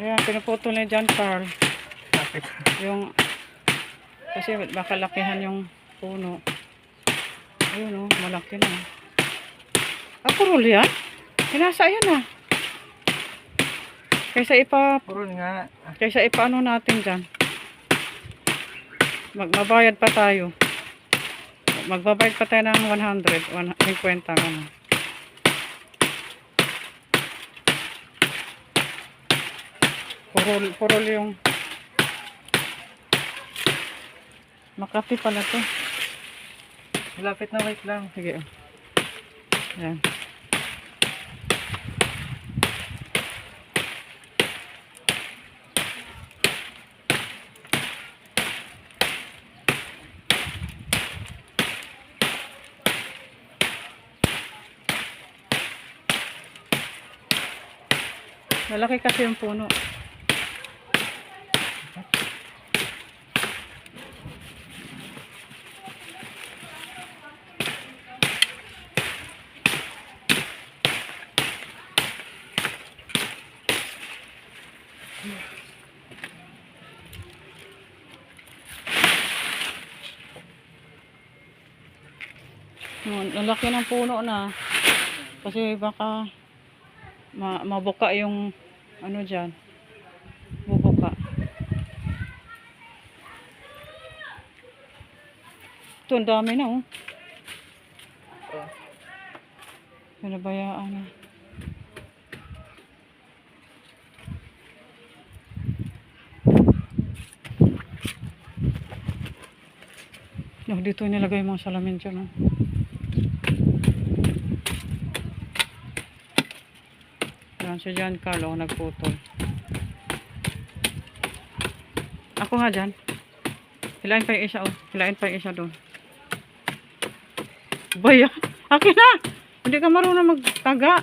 Ayan, pinuputol ni John Carl. Bakit? Yung, kasi baka lakihan yung puno. Ayun oh, malaki na. Ah, purol yan? Hinasa yan ah. Kaysa ipa, Puro nga. kaysa ipaano natin dyan. Magbabayad pa tayo. Magbabayad pa tayo ng 100, 150 ano. Purol, purol yung Makati pala to. Malapit na wait lang. Sige. oh. Yan. Malaki kasi yung puno. Yun, Ang laki ng puno na. Kasi baka ma mabuka yung ano dyan. Bubuka. Ito, ang dami na oh. Pinabayaan na. No, dito nilagay yung mga salamin dyan. Oh. Yan, si John Carlo, nagputol. Ako nga dyan. Hilain pa yung isa, oh. Hilain pa yung isa doon. Baya, akin na! Hindi ka marunong magtaga.